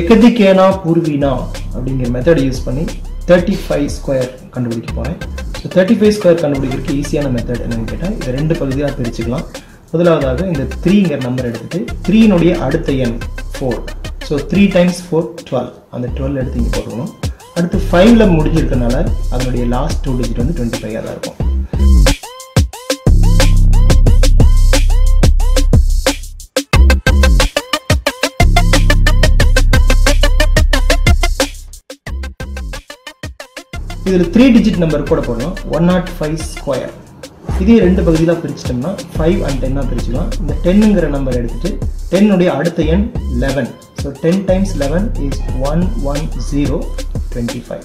எக்கதிகேனா பூர்வீனா அப்படிங்கிற method use பண்ணி தேர்ட்டி ஃபைவ் ஸ்கொயர் கண்டுபிடிக்க போகிறேன் ஸோ தேர்ட்டி ஃபைவ் ஸ்கொயர் கண்டுபிடிக்கிறதுக்கு ஈஸியான மெத்தட் என்னன்னு கேட்டால் இதை ரெண்டு பகுதியாக பிரிச்சுக்கலாம். முதலாவதாக இந்த த்ரீங்கிற நம்பர் எடுத்துட்டு த்ரீனுடைய அடுத்த எண் four so three times four twelve அந்த டுவெல் எடுத்து இங்கே போட்டுக்கணும். அடுத்து ஃபைவ்ல முடிஞ்சிருக்கனால அதனுடைய லாஸ்ட் டூ டிஜிட் வந்து டுவெண்ட்டி ஃபைவாக தான் இருக்கும். இதில் த்ரீ டிஜிட் நம்பர் கூட போடலாம். ஒன் நாட் ஃபைவ் ஸ்கொயர் இதே ரெண்டு பகுதியில் பிரிச்சிட்டோம்னா ஃபைவ் அண்ட் டென்னாக பிரிச்சுக்கலாம். இந்த டென்னுங்கிற நம்பர் எடுத்துட்டு டென்னுடைய அடுத்த எண் eleven so ten times eleven is one one zero twenty five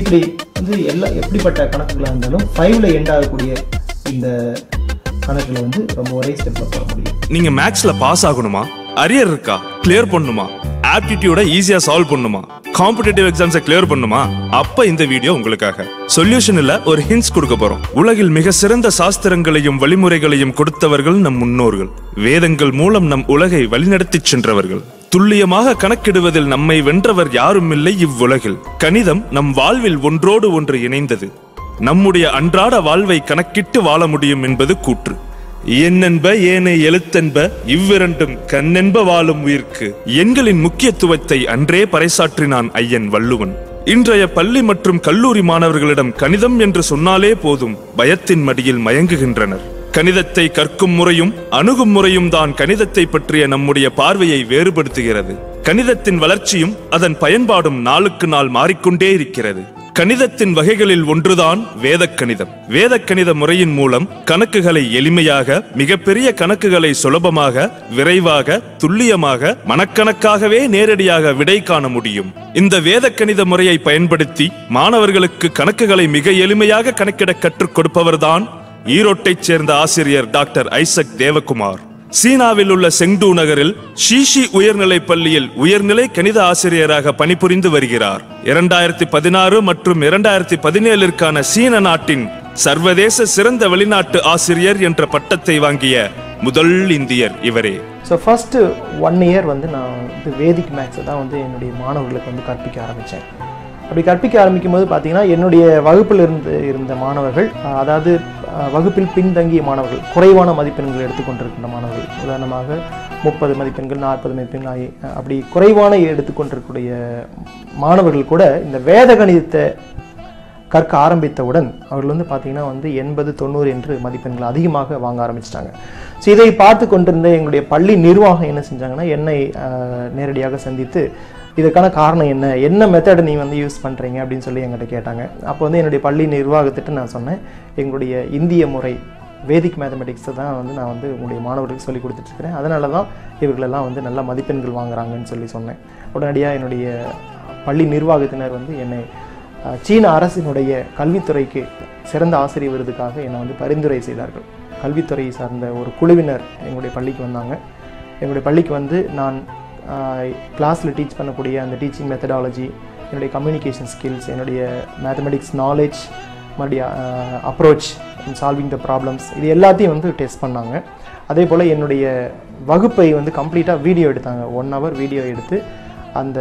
இப்படி வந்து எல்லா எப்படிப்பட்ட கணக்குகளாக இருந்தாலும் ஃபைவ்ல எண்ட் ஆகக்கூடிய இந்த கணக்கில் வந்து ரொம்ப ஒரே ஸ்டெப்பில் போக முடியும். நீங்கள் மேக்ஸில் பாஸ் ஆகணுமா? அரியர் இருக்கா? கிளியர் பண்ணுமா? ஆப்டிடியூட ஈஸியா சால்வ் பண்ணுமா? காம்படிட்டிவ் எக்ஸாம்ஸை கிளியர் பண்ணுமா? அப்ப இந்த வீடியோ உங்களுக்காக. சொல்யூஷன் இல்ல ஒரு ஹிண்ட்ஸ் கொடுக்க போறோம். உலகில் மிக சிறந்த சாஸ்திரங்களையும் வழிமுறைகளையும் கொடுத்தவர்கள் நம் முன்னோர்கள். வேதங்கள் மூலம் நம் உலகை வழிநடத்தி சென்றவர்கள். துல்லியமாக கணக்கிடுவதில் நம்மை வென்றவர் யாரும் இல்லை இவ்வுலகில். கணிதம் நம் வாழ்வில் ஒன்றோடு ஒன்று இணைந்தது. நம்முடைய அன்றாட வாழ்வை கணக்கிட்டு வாழ முடியும் என்பது கூற்று. என்னென்ப ஏனை எழுத்தென்ப இவ்விரண்டும் கண்ணென்ப வாழும் உயிர்க்கு. எண்களின் முக்கியத்துவத்தை அன்றே பறைசாற்றினான் ஐயன் வள்ளுவன். இன்றைய பள்ளி மற்றும் கல்லூரி மாணவர்களிடம் கணிதம் என்று சொன்னாலே போதும் பயத்தின் மடியில் மயங்குகின்றனர். கணிதத்தை கற்கும் முறையும் அணுகும் முறையும் தான் கணிதத்தை பற்றிய நம்முடைய பார்வையை வேறுபடுத்துகிறது. கணிதத்தின் வளர்ச்சியும் அதன் பயன்பாடும் நாளுக்கு நாள் மாறிக்கொண்டே இருக்கிறது. கணிதத்தின் வகைகளில் ஒன்றுதான் வேதக் கணிதம் வேதக் கணித முறையின் மூலம் கணக்குகளை எளிமையாக மிகப்பெரிய கணக்குகளை சுலபமாக விரைவாக துல்லியமாக மனக்கணக்காகவே நேரடியாக விடை காண முடியும். இந்த வேத கணித முறையை பயன்படுத்தி மாணவர்களுக்கு கணக்குகளை மிக எளிமையாக கணக்கிட கற்றுக் கொடுப்பவர்தான் ஈரோட்டைச் சேர்ந்த ஆசிரியர் டாக்டர் ஐசக் தேவகுமார். சீனாவில் உள்ள செங்டு நகரில் ஷீஷி உயர்நிலை பள்ளியில் உயர்நிலை கணித ஆசிரியராக பணிபுரிந்து வருகிறார். இரண்டாயிரத்தி பதினாறு மற்றும் இரண்டாயிரத்தி பதினேழிற்கான சீன நாட்டின் சர்வதேச சிறந்த வெளிநாட்டு ஆசிரியர் என்ற பட்டத்தை வாங்கிய முதல் இந்தியர் இவரே. ஸோ ஃபஸ்ட்டு ஒன் இயர் வந்து நான் வந்து வேதிக் மேக்ஸை தான் வந்து என்னுடைய மாணவர்களுக்கு வந்து கற்பிக்க ஆரம்பித்தேன் அப்படி கற்பிக்க ஆரம்பிக்கும் போது பார்த்தீங்கன்னா என்னுடைய வகுப்பில் இருந்து இருந்த மாணவர்கள் அதாவது வகுப்பில் பின்தங்கிய மாணவர்கள் குறைவான மதிப்பெண்கள் எடுத்துக்கொண்டிருக்கின்ற மாணவர்கள். உதாரணமாக முப்பது மதிப்பெண்கள் நாற்பது மதிப்பெண்கள் ஆகி அப்படி குறைவான எடுத்துக்கொண்டிருக்கக்கூடிய மாணவர்கள் கூட இந்த வேத கணிதத்தை கற்க ஆரம்பித்தவுடன் அவர்கள் வந்து பார்த்தீங்கன்னா வந்து எண்பது தொண்ணூறு என்று மதிப்பெண்கள் அதிகமாக வாங்க ஆரம்பிச்சிட்டாங்க. ஸோ இதை பார்த்து கொண்டிருந்த எங்களுடைய பள்ளி நிர்வாகம் என்ன செஞ்சாங்கன்னா என்னை நேரடியாக சந்தித்து இதுக்கான காரணம் என்ன? என்ன மெத்தடை நீ வந்து யூஸ் பண்ணுறீங்க அப்படின்னு சொல்லி என்கிட்ட கேட்டாங்க. அப்போ வந்து என்னுடைய பள்ளி நிர்வாகத்திட்ட நான் சொன்னேன். எங்களுடைய இந்திய முறை வேதிக் மேத்தமெட்டிக்ஸை தான் வந்து நான் வந்து உங்களுடைய மாணவர்களுக்கு சொல்லி கொடுத்துட்ருக்கிறேன். அதனால தான் இவர்களெல்லாம் வந்து நல்ல மதிப்பெண்கள் வாங்குறாங்கன்னு சொல்லி சொன்னேன். உடனடியாக என்னுடைய பள்ளி நிர்வாகத்தினர் வந்து என்னை சீன அரசினுடைய கல்வித்துறைக்கு சிறந்த ஆசிரியர் விருதுக்காக என்னை வந்து பரிந்துரை செய்தார்கள். கல்வித்துறையை சார்ந்த ஒரு குழுவினர் எங்களுடைய பள்ளிக்கு வந்தாங்க. எங்களுடைய பள்ளிக்கு வந்து நான் கிளாஸில் டீச் பண்ணக்கூடிய அந்த டீச்சிங் மெத்தடாலஜி என்னுடைய கம்யூனிகேஷன் ஸ்கில்ஸ் என்னுடைய மேத்தமெட்டிக்ஸ் நாலேஜ் மறுபடியும் approach in solving the problems இது எல்லாத்தையும் வந்து டெஸ்ட் பண்ணாங்க. அதே போல் என்னுடைய வகுப்பை வந்து கம்ப்ளீட்டாக வீடியோ எடுத்தாங்க. ஒன் ஹவர் வீடியோ எடுத்து அந்த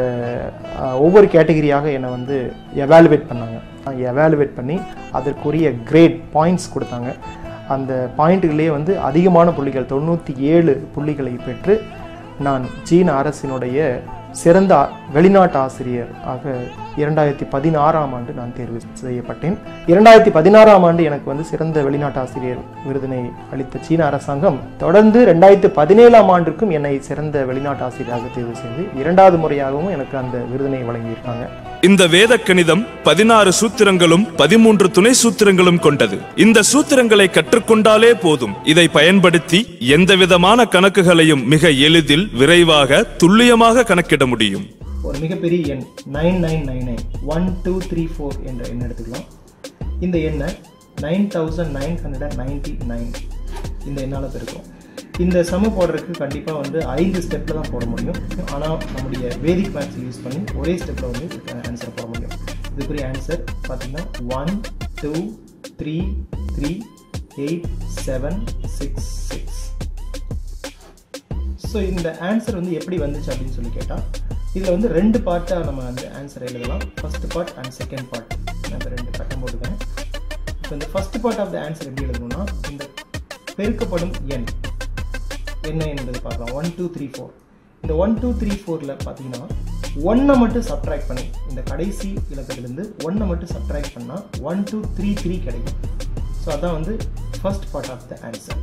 ஒவ்வொரு கேட்டகரியாக என்னை வந்து எவாலுவேட் பண்ணாங்க. எவாலுவேட் பண்ணி அதற்குரிய கிரேட் பாயிண்ட்ஸ் கொடுத்தாங்க. அந்த பாயிண்ட்டுகளே வந்து அதிகமான புள்ளிகள் தொண்ணூற்றி ஏழு புள்ளிகளை பெற்று நான் சீன அரசினுடைய சிறந்த வெளிநாட்டு ஆசிரியர் ஆக இரண்டாயிரத்தி பதினாறாம் ஆண்டு நான் தேர்வு செய்யப்பட்டேன். இரண்டாயிரத்தி பதினாறாம் ஆண்டு எனக்கு வந்து சிறந்த வெளிநாட்டு ஆசிரியர் விருதினை அளித்த சீன அரசாங்கம் தொடர்ந்து ரெண்டாயிரத்தி பதினேழாம் ஆண்டிற்கும் என்னை சிறந்த வெளிநாட்டு ஆசிரியராக தேர்வு செய்து இரண்டாவது முறையாகவும் எனக்கு அந்த விருதினை வழங்கியிருக்காங்க. இந்த வேத கணிதம் பதினாறு சூத்திரங்களும் பதிமூன்று துணை சூத்திரங்களும் கொண்டது. இந்த சூத்திரங்களை கற்றுக்கொண்டாலே போதும். இதை பயன்படுத்தி எந்த விதமான கணக்குகளையும் மிக எளிதில் விரைவாக துல்லியமாக கணக்கிட முடியும். ஒரு மிகப்பெரிய எண் nine nine nine nine one two three four என்ற எண் எடுத்துக்கலாம். இந்த எண்ணை nine thousand nine hundred ninety nine இந்த எண்ணால் பெருக்கும் இந்த சம போடுறதுக்கு கண்டிப்பாக வந்து ஐந்து ஸ்டெப்பில் தான் போட முடியும். ஆனால் நம்முடைய வேதிக் மேக்ஸ் யூஸ் பண்ணி ஒரே ஸ்டெப்பில் வந்து ஆன்சர் போட முடியும். இதுக்குரிய ஆன்சர் பார்த்தீங்கன்னா one two three three eight seven six six so இந்த ஆன்சர் வந்து எப்படி வந்துச்சு அப்படின்னு சொல்லி கேட்டால் இதில் வந்து ரெண்டு பார்ட்டாக நம்ம வந்து ஆன்சர் எழுதலாம். First part and second part நான் ரெண்டு கட்டம் போட்டுக்கிறேன். இப்போ இந்த first part of the answer எப்படி எழுதணும்னா இந்த பெருக்கப்படும் எண். என்ன என்பது பார்க்கலாம். ஒன் டூ த்ரீ ஃபோர் இந்த ஒன் டூ த்ரீ ஃபோரில் பார்த்தீங்கன்னா ஒன்னை மட்டும் சப்ட்ராக்ட் பண்ணி இந்த கடைசி இலக்கத்திலிருந்து ஒன்னை மட்டும் சப்ட்ராக்ட் பண்ணால் ஒன் டூ த்ரீ த்ரீ கிடைக்கும். ஸோ அதான் வந்து first part of the answer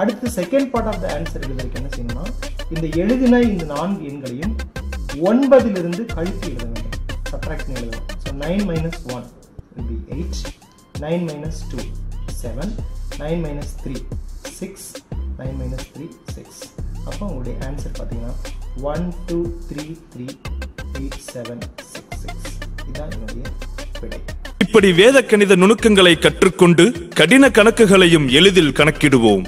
அடுத்து second part of the answer எழுதுறதுக்கு என்ன செய்யணும்னா இந்த எழுதின இந்த நான்கு எண்களையும் ஒன்பதிலிருந்து கழித்து எழுத வேண்டும். சப்ராக்ஷன் எழுதணும் so nine minus one be eight nine minus two seven nine minus three six nine minus three six அப்போ உங்களுடைய ஆன்சர் பார்த்தீங்கன்னா one two three three eight seven six six இதுதான் என்னுடைய விடை. இப்படி வேத கணித நுணுக்கங்களை கற்றுக்கொண்டு கடின கணக்குகளையும் எளிதில் கணக்கிடுவோம்.